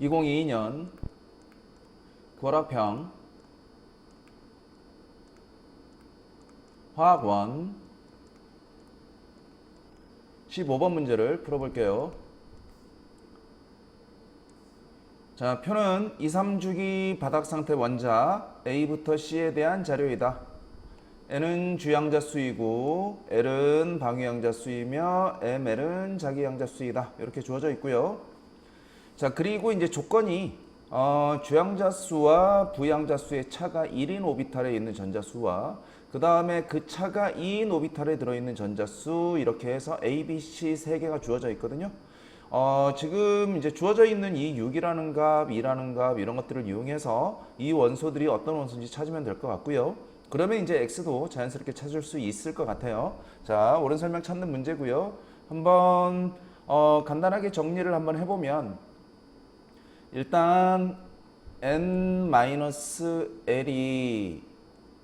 2022년 고락평 화학원 15번 문제를 풀어볼게요. 자, 표는 2, 3주기 바닥 상태 원자 A부터 C에 대한 자료이다. N은 주양자 수이고 L은 방위양자 수이며 ML은 자기양자 수이다. 이렇게 주어져 있고요. 자, 그리고 이제 조건이 어, 주양자 수와 부양자 수의 차가 1인 오비탈에 있는 전자 수와 그 다음에 그 차가 2인 오비탈에 들어있는 전자 수 이렇게 해서 A, B, C 세 개가 주어져 있거든요. 어, 지금 이제 주어져 있는 이 6이라는 값, 2라는 값 이런 것들을 이용해서 이 원소들이 어떤 원소인지 찾으면 될 것 같고요. 그러면 이제 x도 자연스럽게 찾을 수 있을 것 같아요. 자, 옳은 설명 찾는 문제고요. 한번 어, 간단하게 정리를 한번 해보면 일단 n-l이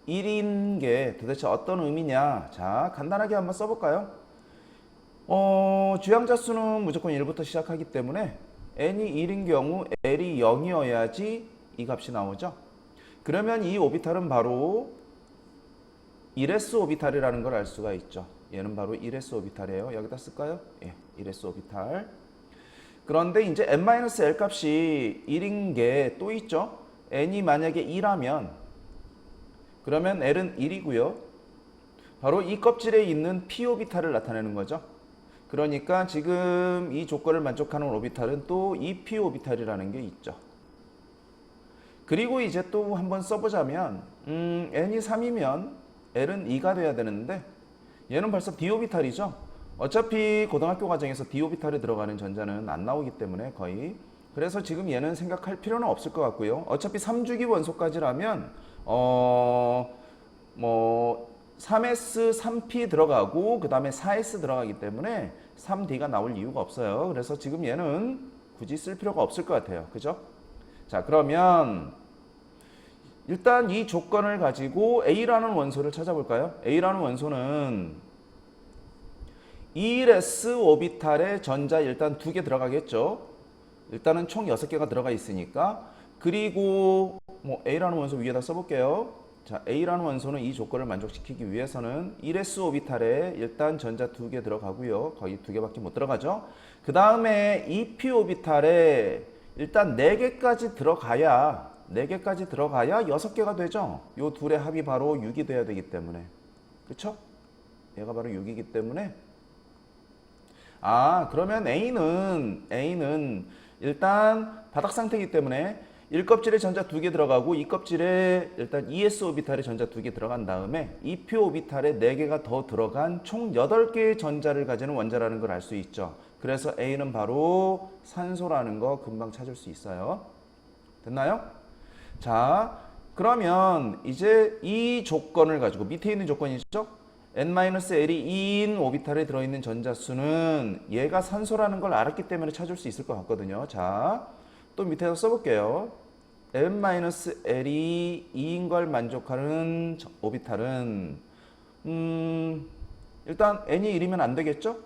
1인 게 도대체 어떤 의미냐? 자, 간단하게 한번 써볼까요? 어, 주양자 수는 무조건 1부터 시작하기 때문에 n이 1인 경우 l이 0이어야지 이 값이 나오죠. 그러면 이 오비탈은 바로 1s 오비탈이라는 걸 알 수가 있죠. 얘는 바로 1s 오비탈이에요. 여기다 쓸까요? 예, 1s 오비탈. 그런데 이제 n-l 값이 1인 게 또 있죠. n이 만약에 2라면 그러면 l은 1이고요. 바로 이 껍질에 있는 p 오비탈을 나타내는 거죠. 그러니까 지금 이 조건을 만족하는 오비탈은 또 이 p 오비탈이라는 게 있죠. 그리고 이제 또 한번 써보자면 음, n이 3이면 l은 2가 돼야 되는데 얘는 벌써 d 오비탈이죠. 어차피 고등학교 과정에서 d 오비탈에 들어가는 전자는 안 나오기 때문에 거의 그래서 지금 얘는 생각할 필요는 없을 것 같고요. 어차피 3주기 원소까지라면 어 뭐 3s, 3p 들어가고 그 다음에 4s 들어가기 때문에 3d가 나올 이유가 없어요. 그래서 지금 얘는 굳이 쓸 필요가 없을 것 같아요. 그죠? 자 그러면 일단 이 조건을 가지고 A라는 원소를 찾아볼까요? A라는 원소는 1s 오비탈에 전자 일단 두 개 들어가겠죠. 일단은 총 6개가 들어가 있으니까 그리고 뭐 A라는 원소 위에다 써볼게요. 자, A라는 원소는 이 조건을 만족시키기 위해서는 1s 오비탈에 일단 전자 두 개 들어가고요. 거의 두 개밖에 못 들어가죠. 그 다음에 2p 오비탈에 일단 4개까지 들어가야 4개까지 들어가야 6개가 되죠. 요 둘의 합이 바로 6이 돼야 되기 때문에. 그쵸? 얘가 바로 6이기 때문에 아, 그러면 A는 A는 일단 바닥 상태이기 때문에 1껍질에 전자 두 개 들어가고 2껍질에 일단 ES 오비탈에 전자 두 개 들어간 다음에 2P 오비탈에 4개가 더 들어간 총 8개의 전자를 가지는 원자라는 걸 알 수 있죠. 그래서 A는 바로 산소라는 거 금방 찾을 수 있어요. 됐나요? 자, 그러면 이제 이 조건을 가지고 밑에 있는 조건이죠? N-l이 2인 오비탈에 들어있는 전자 수는 얘가 산소라는 걸 알았기 때문에 찾을 수 있을 것 같거든요. 자, 또 밑에서 써볼게요. n-l이 2인 걸 만족하는 저- 오비탈은 음, 일단 n이 1이면 안 되겠죠?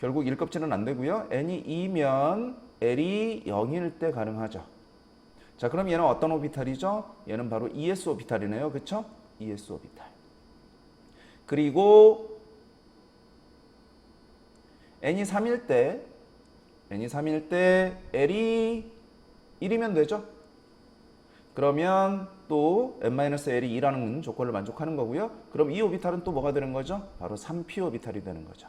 결국 1껍질은 안 되고요. n이 2면 l이 0일 때 가능하죠. 자, 그럼 얘는 어떤 오비탈이죠? 얘는 바로 ES 오비탈이네요. 그쵸? ES 오비탈. 그리고 n이 3일 때 n이 3일 때 l이 1이면 되죠? 그러면 또 n-l이 2라는 조건을 만족하는 거고요. 그럼 이 오비탈은 또 뭐가 되는 거죠? 바로 3p 오비탈이 되는 거죠.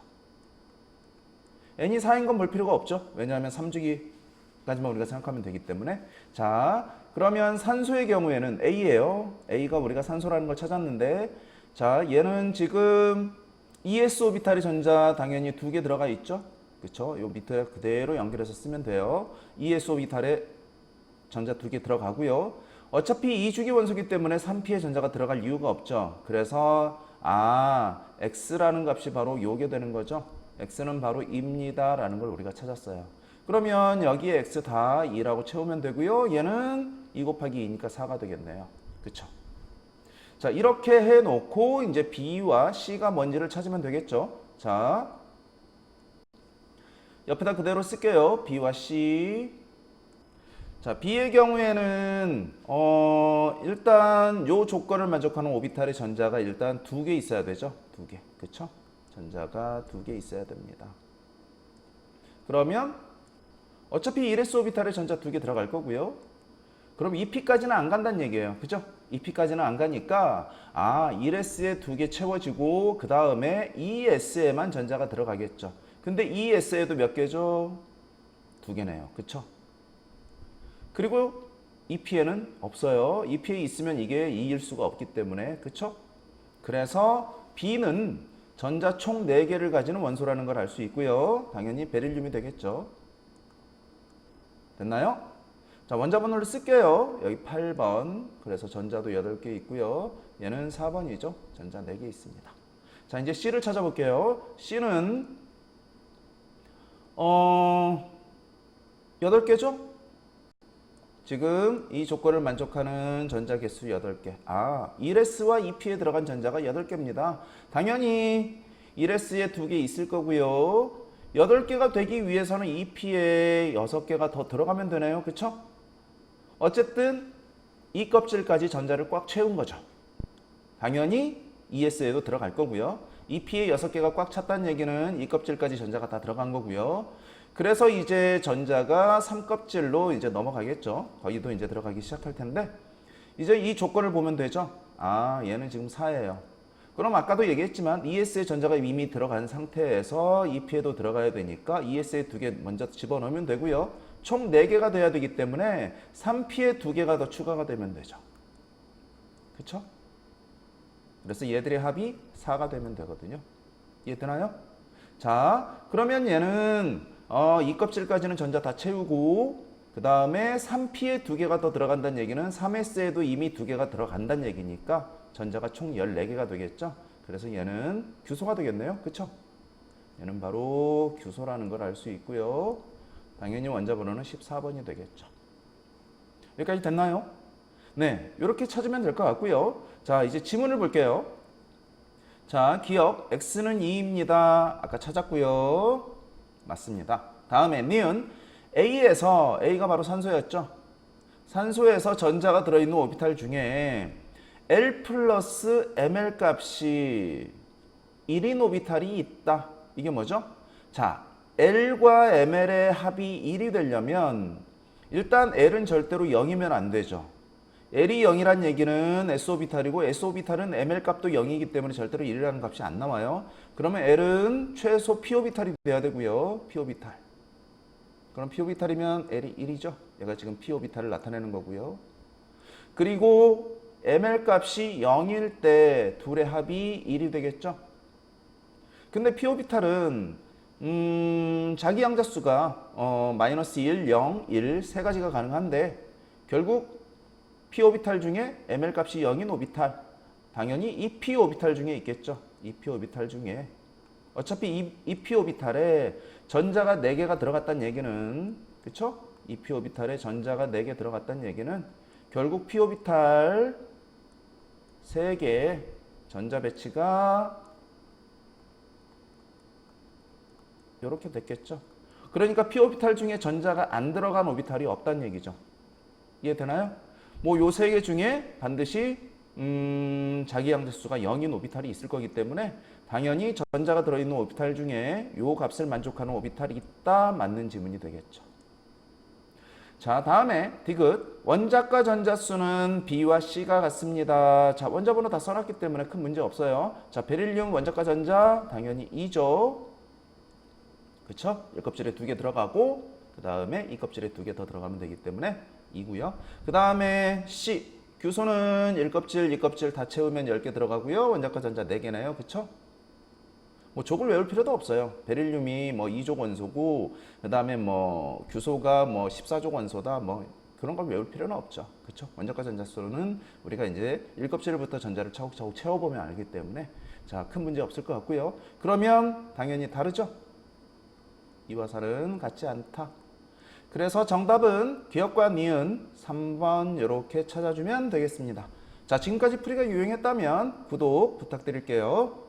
n이 4인 건 볼 필요가 없죠. 왜냐하면 3주기까지만 우리가 생각하면 되기 때문에. 자, 그러면 산소의 경우에는 A예요. A가 우리가 산소라는 걸 찾았는데, 자, 얘는 지금 ES 오비탈의 전자 당연히 두 개 들어가 있죠. 그쵸? 요 밑에 그대로 연결해서 쓰면 돼요. ES 오비탈에 전자 두 개 들어가고요. 어차피 2주기 원소기 때문에 3p의 전자가 들어갈 이유가 없죠. 그래서 아, x라는 값이 바로 요게 되는 거죠. x는 바로 입니다 라는 걸 우리가 찾았어요. 그러면 여기에 x 다 2라고 채우면 되고요. 얘는 2 곱하기 2니까 4가 되겠네요. 그쵸? 자, 이렇게 해 놓고 이제 B와 C가 뭔지를 찾으면 되겠죠. 자, 옆에다 그대로 쓸게요. B와 C. 자, B의 경우에는 어, 일단 요 조건을 만족하는 오비탈의 전자가 일단 두 개 있어야 되죠. 두 개. 그쵸? 전자가 두 개 있어야 됩니다. 그러면 어차피 1s 오비탈의 전자 두 개 들어갈 거고요. 그럼 2p까지는 안 간다는 얘기예요. 그죠? 2p까지는 안 가니까 아 1s에 두 개 채워지고 그 다음에 2s에만 전자가 들어가겠죠. 근데 2s에도 몇 개죠? 두 개네요. 그쵸? 그리고 EP에는 없어요. EP에 있으면 이게 2일 수가 없기 때문에 그쵸? 그래서 B는 전자 총 4개를 가지는 원소라는 걸 알 수 있고요. 당연히 베릴륨이 되겠죠. 됐나요? 자, 원자번호를 쓸게요. 여기 8번. 그래서 전자도 8개 있고요. 얘는 4번이죠. 전자 4개 있습니다. 자, 이제 C를 찾아볼게요. C는 어 8개죠? 지금 이 조건을 만족하는 전자 개수 8개. 아, 1s와 2p에 들어간 전자가 8개입니다. 당연히 1s에 2개 있을 거고요. 8개가 되기 위해서는 2p에 6개가 더 들어가면 되네요. 그쵸? 어쨌든 이 껍질까지 전자를 꽉 채운 거죠. 당연히 ES에도 들어갈 거고요. 2p에 6개가 꽉 찼다는 얘기는 이 껍질까지 전자가 다 들어간 거고요. 그래서 이제 전자가 3껍질로 이제 넘어가겠죠. 거기도 이제 들어가기 시작할 텐데 이제 이 조건을 보면 되죠. 아, 얘는 지금 4예요. 그럼 아까도 얘기했지만 ES의 전자가 이미 들어간 상태에서 EP에도 들어가야 되니까 ES에 두개 먼저 집어넣으면 되고요. 총 4개가 돼야 되기 때문에 3P에 두 개가 더 추가가 되면 되죠. 그쵸? 그래서 얘들의 합이 4가 되면 되거든요. 이해되나요? 자, 그러면 얘는 어, 이 껍질까지는 전자 다 채우고 그 다음에 3P에 두 개가 더 들어간다는 얘기는 3S에도 이미 두 개가 들어간다는 얘기니까 전자가 총 14개가 되겠죠. 그래서 얘는 규소가 되겠네요. 그쵸? 얘는 바로 규소라는 걸 알 수 있고요. 당연히 원자 번호는 14번이 되겠죠. 여기까지 됐나요? 네, 이렇게 찾으면 될 것 같고요. 자, 이제 지문을 볼게요. 자, 기억 x는 2입니다. 아까 찾았고요. 맞습니다. 다음에 니은 A에서 A가 바로 산소였죠. 산소에서 전자가 들어있는 오비탈 중에 L 플러스 ML 값이 1인 오비탈이 있다. 이게 뭐죠? 자, L과 ML의 합이 1이 되려면 일단 L은 절대로 0이면 안 되죠. L이 0이란 얘기는 S오비탈이고 S오비탈은 ML 값도 0이기 때문에 절대로 1이라는 값이 안 나와요. 그러면 L은 최소 P오비탈이 돼야 되고요. P오비탈. 그럼 P오비탈이면 L이 1이죠. 얘가 지금 P오비탈을 나타내는 거고요. 그리고 ML 값이 0일 때 둘의 합이 1이 되겠죠. 근데 P오비탈은 음, 자기 양자수가 어, 마이너스 1, 0, 1 세 가지가 가능한데 결국 p 오비탈 중에 ml 값이 0인 오비탈 당연히 이 p 오비탈 중에 있겠죠. 이 p 오비탈 중에 어차피 이, 이 p 오비탈에 전자가 4개가 들어갔다는 얘기는 그쵸? 이 p 오비탈에 전자가 4개 들어갔다는 얘기는 결국 p 오비탈 3개 전자 배치가 이렇게 됐겠죠. 그러니까 p 오비탈 중에 전자가 안 들어간 오비탈이 없다는 얘기죠. 이해되나요? 뭐 요 세 개 중에 반드시 음, 자기 양대수가 0인 오비탈이 있을 거기 때문에 당연히 전자가 들어있는 오비탈 중에 요 값을 만족하는 오비탈이 있다 맞는 지문이 되겠죠. 자 다음에 디귿 원자과 전자수는 B와 C가 같습니다. 자 원자 번호 다 써놨기 때문에 큰 문제 없어요. 자 베릴륨 원자과 전자 당연히 2죠. 그쵸? 1껍질에 두 개 들어가고 그 다음에 이 껍질에 두 개 더 들어가면 되기 때문에 2고요. 그 다음에 C 규소는 1껍질, 2껍질 다 채우면 10개 들어가고요. 원자과 전자 4개네요. 그쵸? 뭐 족을 외울 필요도 없어요. 베릴륨이 뭐 2족 원소고 그 다음에 뭐 규소가 뭐 14족 원소다. 뭐 그런 걸 외울 필요는 없죠. 그렇죠? 원자과 전자수는 우리가 이제 1껍질부터 전자를 차곡차곡 채워 보면 알기 때문에 자, 큰 문제 없을 것 같고요. 그러면 당연히 다르죠? 이와 살은 같지 않다. 그래서 정답은 기억과 니은 3번 이렇게 찾아주면 되겠습니다. 자, 지금까지 풀이가 유용했다면 구독 부탁드릴게요.